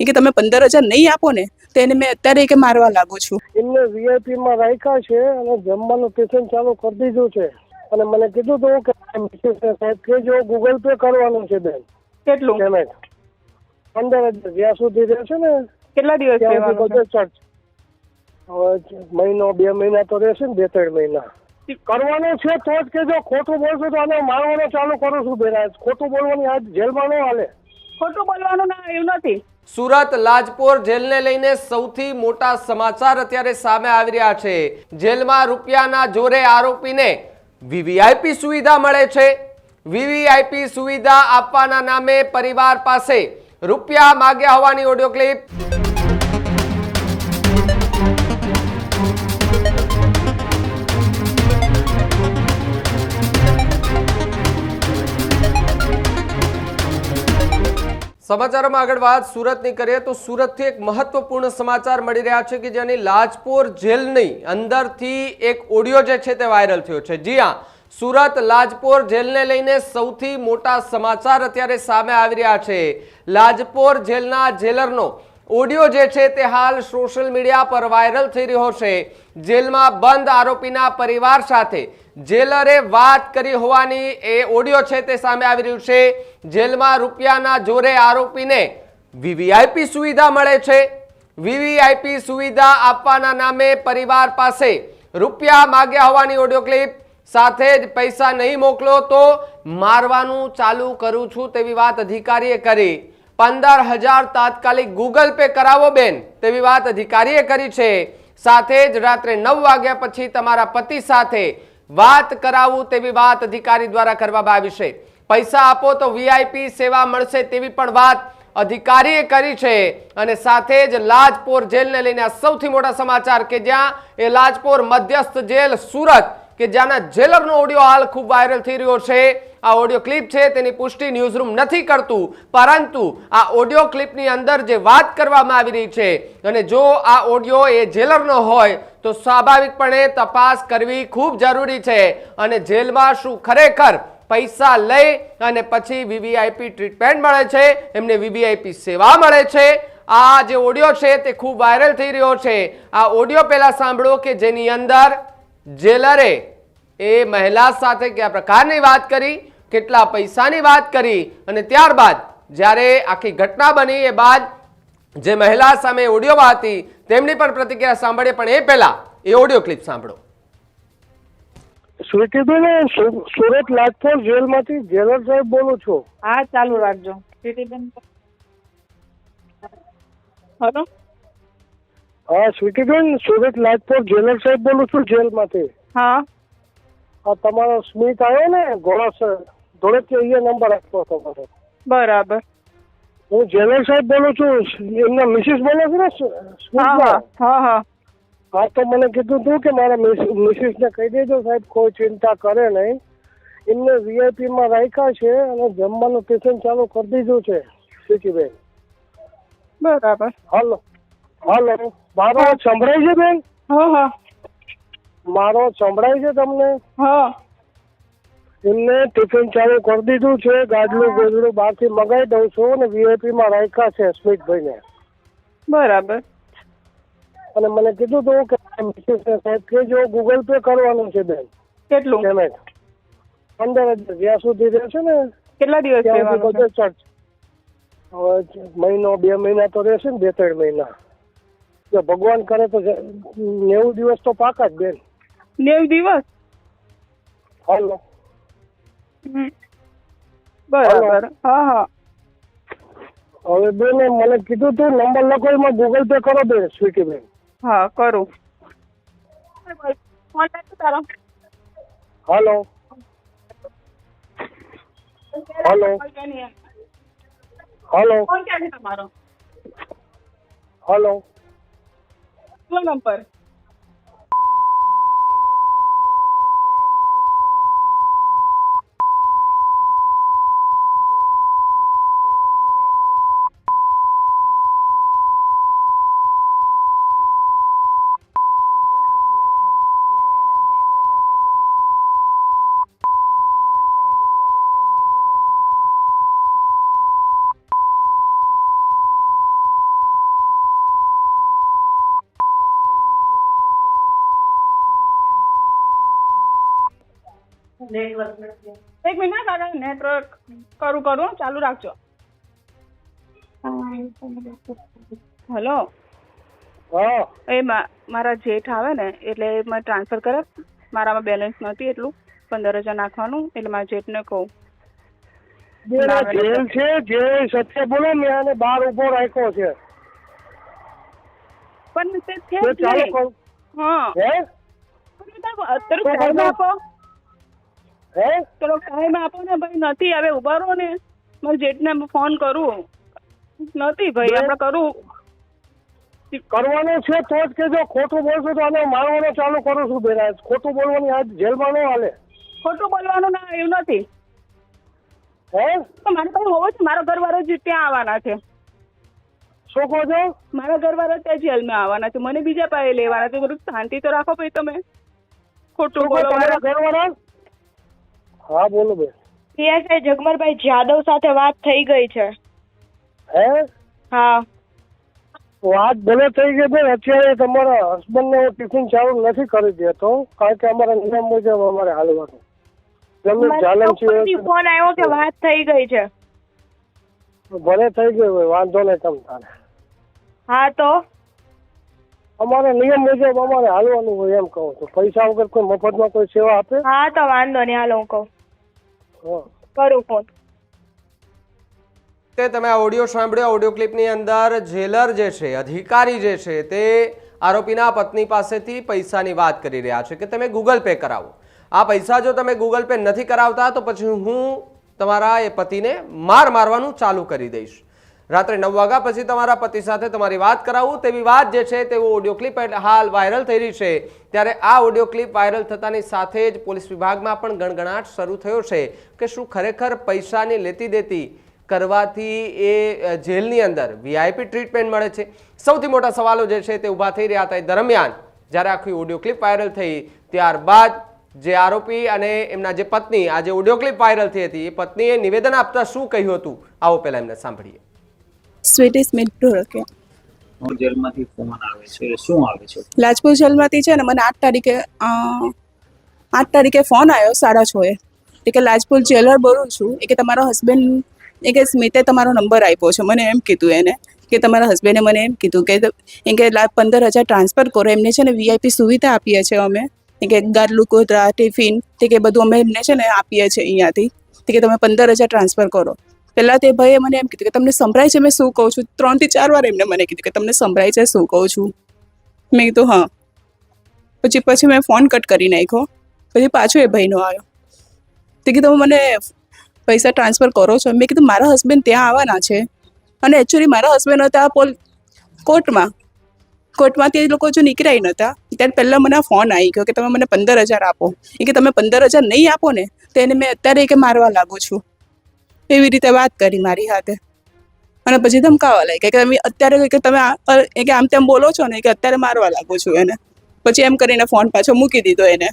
એ કે તમે પંદર હજાર નહીં આપો ને તો એને મેં અત્યારે કે મારવા લાગુ છું. એમને વીઆઈપી માં રાખ્યા છે અને જમવાનું ટિફિન ચાલુ કરી દીધું છે. અને મને કીધું તો કે સાહેબ કે જો ગૂગલ પે કરવાનું છે બેન. કેટલું? પેમેન્ટ પંદર હજાર જ્યાં સુધી રહેશે ને કેટલા દિવસ મહિનો બે મહિના તો રહેશે ને બે ત્રણ મહિના. કરવાનું છે તો જ કે જો ખોટું બોલશો તો આને મારવાનું ચાલુ કરું છું બેન. ખોટું બોલવાની આજ જેલમાં ન હાલે. ખોટું બોલવાનું ના એવું નથી. સુરત લાજપોર જેલને લઈને સૌથી મોટા સમાચાર અત્યારે સામે આવી રહ્યા છે. જેલમાં રૂપિયાના જોરે આરોપીને વીવીઆઈપી સુવિધા મળે છે. વીવીઆઈપી સુવિધા આપવાના નામે પરિવાર પાસે રૂપિયા માગ્યા હોવાની ઓડિયો ક્લિપ. સમાચારોમાં આગળ વાત સુરતની કરીએ તો સુરતથી એક મહત્વપૂર્ણ સમાચાર મળી રહ્યા છે કે જેની લાજપોર જેલની અંદરથી એક ઓડિયો જે છે તે વાયરલ થયો છે. જી હા, સુરત લાજપોર જેલને લઈને સૌથી મોટા સમાચાર અત્યારે સામે આવી રહ્યા છે. લાજપોર જેલના જેલરનો ઓડિયો જે છે તે હાલ સોશિયલ મીડિયા પર વાયરલ થઈ રહ્યો છે. જેલમાં બંધ આરોપીના પરિવાર સાથે જેલરે વાત કરી હોવાની એ ઓડિયો છે તે સામે આવી રહ્યું છે. જેલમાં રૂપિયાના જોરે આરોપીને વીવીઆઈપી સુવિધા મળે છે. વીવીઆઈપી સુવિધા આપવાના નામે પરિવાર પાસે રૂપિયા માગ્યા હોવાની ઓડિયો ક્લિપ, સાથે જ પૈસા નહીં મોકલો તો મારવાનું ચાલુ કરું છું તેવી વાત અધિકારીએ કરી. પંદર હજાર તાત્કાલિક ગૂગલ પે કરાવો બેન. તેવી વાત અધિકારીએ કરી છે. સાથે જ રાત્રે નવ વાગ્યા પછી તમારા પતિ સાથે વાત કરાવું તેવી વાત અધિકારી દ્વારા કરવામાં આવી છે. પૈસા આપો તો વીઆઈપી સેવા મળશે તેવી પણ વાત અધિકારીએ કરી છે. અને સાથે જ લાજપોર જેલને લઈને આ સૌથી મોટા સમાચાર કે જ્યાં એ લાજપોર મધ્યસ્થ જેલ સુરત, કે જ્યાંના જેલરનો ઓડિયો હાલ ખૂબ વાયરલ થઈ રહ્યો છે. આ ઓડિયો ક્લિપ છે, તેની પુષ્ટિ ન્યૂઝરૂમ નથી કરતું. પરંતુ આ ઓડિયો ક્લિપની અંદર જે વાત કરવામાં આવી રહી છે, અને જો આ ઓડિયો એ જેલરનો હોય, તો સ્વાભાવિકપણે તપાસ કરવી ખૂબ જરૂરી છે. અને જેલમાં શું ખરેખર પૈસા લઈ અને પછી વીવીઆઈપી ટ્રીટમેન્ટ મળે છે, એમને વીવીઆઈપી સેવા મળે છે, આ જે ઓડિયો છે તે ખૂબ વાયરલ થઈ રહ્યો છે. આ ઓડિયો પહેલાં સાંભળો કે જેની અંદર જેલરે એ મહિલા સાથે કયા પ્રકારની વાત કરી કેટલા પૈસાની વાત કરી અને ત્યારબાદ જ્યારે આખી ઘટના બની એ બાદ જે મહિલા સામે ઓડિયોમાં હતી તેમની પણ પ્રતિક્રિયા સાંભળીએ પણ એ પહેલા એ ઓડિયો ક્લિપ સાંભળો. સ્વીટીબેન સુ- સુરત લાજપોર જેલમાંથી જેલર સાહેબ બોલું છું? હા ચાલુ રાખજો. હલો? હા સ્વીટીબેન સુરત લાજપોર જેલર સાહેબ બોલું છું જેલમાંથી? હા. તમારો સ્મિત આવ્યો ને ઘોડા સર ધોળેથી અહીંયા નંબર આપતો તમારો બરાબર. હું જેલર સાહેબ બોલું છું એમના મિસિસ બોલો છે ને હા તો મને કીધું હતું કે મારા મિસિસ ને કહી દેજો સાહેબ કોઈ ચિંતા કરે નહીં. એમને વીઆઈપી માં રાખ્યા છે અને જમવાનું ટિફિન ચાલુ કરી દીધું છે સ્વીટીબેન બરાબર. હાલો હાલો. મારો સંભળાય છે બેન? હા હા. મારો સંભળાય છે તમને? હા. એમને ટિફિન ચાલુ કરી દીધું છે ગાડલું ગોદડું બહારથી મગાવી દઉં છું અને વીઆઈપી માં રાખ્યા છે સ્મિતભાઈને બરાબર. અને મને કીધું હતું કે સાહેબ કે જો ગૂગલ પે કરવાનું છે બેન. કેટલું? પેમેન્ટ પંદર હજાર જ્યાં સુધી રહેશે ને કેટલા દિવસ બધું ચાર્જ મહિનો બે મહિના તો રહેશે ને બે ત્રણ મહિના. જો ભગવાન કરે તો નેવું દિવસ તો પાકા જ બેન. નેવ દિવસ? હાલો. બરાબર. હા હા. હવે બેન મને કીધું તું નંબર લખો એમાં ગૂગલ પે કરો બેન સ્વીટી બેન હા કરું. ફોન લાગ્યો તારો હલો. હાલો. હાલો. ફોન ક્યાં છે તમારો? હાલો. શું નંબર? એક મિનિટ કાકા નેટવર્ક કરું કરું ચાલુ રાખજો. હલો એ મારા જેઠ આવે ને એટલે મેં ટ્રાન્સફર કરે. મારામાં બેલેન્સ નથી એટલું પંદર હજાર નાખવાનું એટલે મારા જેઠને કહું. જેલ છે જે સત્ય બોલો મેં આને બહાર ઊભો રાખ્યો છે. પણ તે છે હા. અત્યારે હે ટાઈમ આપો ને ભાઈ નથી હવે ઊભા રહો ને. મારે જેઠને ફોન કરું. નથી ભાઈ આપણે કરું. કરવાનું છે તો જ કે જો ખોટું બોલશો તો અમે મારવાનું ચાલુ કરું છું બેરા ખોટું બોલવાની આજ જેલમાં ન હાલે. ખોટું બોલવાનું ના એવું નથી. હે? તો મારે પાસે હોવો છે? મારા ઘરવાળો જ ત્યાં આવવાના છે. શું કહો છો? મારા ઘરવાળા ત્યાં જેલમાં આવવાના છે. મને બીજા પાસે લેવાના છે. બધું શાંતિ તો રાખો ભાઈ તમે. ખોટું બોલો. મારા ઘરવાળા? હા બોલો બેન. પીએસઆઈ જગમરભાઈ જાદવ સાથે વાત થઈ ગઈ છે. હે? હા. વાત ભલે થઈ ગઈ બેન અત્યારે તમારા હસબન્ડ ને ટિફિન ચાલુ નથી કરી દેતો કારણ કે અમારા નિયમ મુજબ અમારે હાલવાનું. જમીન મને છે ફોન આવ્યો કે વાત થઈ ગઈ છે. ભલે થઈ ગયું વાંધો નહીં તમ તારે. હા તો? અમારે નિયમ મુજબ અમારે હાલવાનું હોય એમ કહું છું. પૈસા વગર કોઈ મફતમાં કોઈ સેવા આપે? હા તો વાંધો નહીં હાલો હું કહું. કરું ફોન. તે તમે ઓડિયો સાંભળ્યો ઓડિયો ક્લિપની અંદર જેલર જે છે, અધિકારી જે છે, તે આરોપીના પત્ની પાસેથી પૈસાની વાત કરી રહ્યા છે કે તમે ગૂગલ પે કરાવો. આ પૈસા જો તમે ગૂગલ પે નથી કરાવતા તો પછી હું તમારા એ પતિને માર મારવાનું ચાલુ કરી દઈશ. રાત્રે નવ વાગ્યા પછી તમારા પતિ સાથે તમારી વાત કરાવું. તેવી વાત જે છે તેવો ઓડિયો ક્લિપ હાલ વાયરલ થઈ રહી છે. ત્યારે આ ઓડિયો ક્લિપ વાયરલ થતાની સાથે જ પોલીસ વિભાગમાં પણ ગણગણાટ શરૂ થયો છે કે શું ખરેખર પૈસાની લેતી દેતી કરવાથી એ જેલની અંદર વીઆઈપી ટ્રીટમેન્ટ મળે છે. સૌથી મોટા સવાલો જે છે તે ઊભા થઈ રહ્યા હતા એ દરમિયાન જ્યારે આખી ઓડિયો ક્લિપ વાયરલ થઈ, ત્યારબાદ જે આરોપી અને એમના જે પત્ની, આ જે ઓડિયો ક્લિપ વાયરલ થઈ હતી, એ પત્નીએ નિવેદન આપતા શું કહ્યું હતું? આવો પહેલા એમને સાંભળીએ. સ્વીટી સ્મિત ઢોળકે જેલમાંથી ફોન આવે છે શું આવે છે? લાજપુર જેલમાંથી છે ને મને આઠ તારીખે આઠ તારીખે ફોન આવ્યો સાડા છ એ. એ કે લાજપુર જેલર બોલું છું. એ કે તમારો હસબન્ડ એ કે સ્મિતે તમારો નંબર આપ્યો છે. મને એમ કીધું એને કે તમારા હસબન્ડે મને એમ કીધું કે એમ કે પંદર હજાર ટ્રાન્સફર કરો. એમને છે ને વીઆઈપી સુવિધા આપીએ છીએ અમે. એ કે ગાદલું કોતરા ટિફિન તે કે બધું અમે એમને છે ને આપીએ છીએ અહીંયાથી. તે કે તમે પંદર હજાર ટ્રાન્સફર કરો. પહેલાં તે ભાઈએ મને એમ કીધું કે, તમને સંભળાય છે? મેં શું કહું છું? ત્રણથી ચાર વાર એમને મને કીધું કે, તમને સંભળાય છે? શું કહું છું? મેં કીધું, હા. પછી પછી મેં ફોન કટ કરી નાખ્યો. પછી પાછો એ ભાઈનો આવ્યો. તે કીધું મને પૈસા ટ્રાન્સફર કરો છો? મેં કીધું, મારા હસબન્ડ ત્યાં આવવાના છે. અને એકચ્યુઅલી મારા હસબન્ડ હતા પોલ કોર્ટમાં. કોર્ટમાંથી એ લોકો જો નીકળ્યા નહોતા. ત્યારે પહેલાં મને ફોન આવી ગયો કે, તમે મને પંદર હજાર આપો. એ કે, તમે પંદર હજાર નહીં આપો ને? તો એને મેં અત્યારે કે, મારવા લાગુ છું. એવી રીતે વાત કરી મારી સાથે. અને પછી ધમકાવા લાગી કે તમે અત્યારે કે તમે કે આમ તેમ બોલો છો ને કે અત્યારે મારવા લાગુ છું એને. પછી એમ કરીને ફોન પાછો મૂકી દીધો એને.